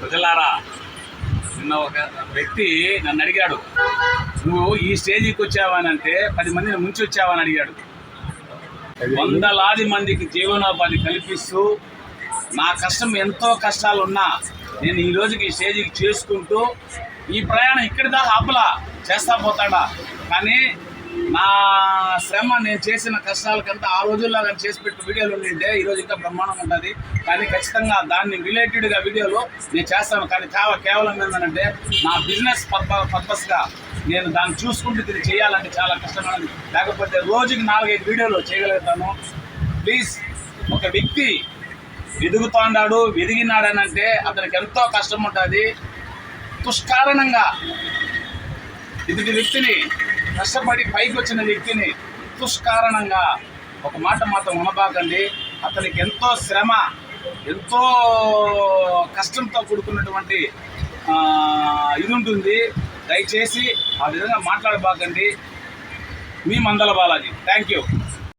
ప్రజలారా నిన్న ఒక వ్యక్తి నన్ను అడిగాడు నువ్వు ఈ స్టేజీకి వచ్చావనంటే పది మందిని ముంచి వచ్చావని అడిగాడు. వందలాది మందికి జీవనోపాధి కల్పిస్తూ నా కష్టం ఎంతో కష్టాలు ఉన్నా నేను ఈ రోజుకి ఈ స్టేజీకి చేసుకుంటూ ఈ ప్రయాణం ఇక్కడి దాకా ఆపలా చేస్తా పోతాడా? కానీ నా శ్రమ నేను చేసిన కష్టాలకంతా ఆ రోజుల్లో కానీ చేసి పెట్టిన వీడియోలు ఉండింటే ఈరోజు ఇంకా బ్రహ్మాండం ఉంటుంది. కానీ ఖచ్చితంగా దాన్ని రిలేటెడ్గా వీడియోలు నేను చేస్తాను. కానీ చాలా కేవలం ఏంటంటే నా బిజినెస్ పర్ప పర్పస్గా నేను దాన్ని చూసుకుంటూ ఇది చేయాలంటే చాలా కష్టమైనది. లేకపోతే రోజుకి నాలుగైదు వీడియోలు చేయగలుగుతాను. ప్లీజ్ ఒక వ్యక్తి ఎదుగుతాడాడు ఎదిగినాడనంటే అతనికి ఎంతో కష్టం ఉంటుంది. తుష్కారణంగా ఎదుటి వ్యక్తిని కష్టపడి పైకి వచ్చిన వ్యక్తిని దుష్కారణంగా ఒక మాట మాత్రం ఉనబాకండి అతనికి ఎంతో శ్రమ ఎంతో కష్టంతో కూడుకున్నటువంటి ఇది ఉంటుంది. దయచేసి ఆ విధంగా మాట్లాడబాకండి. మీ మందల బాలాజీ. Thank you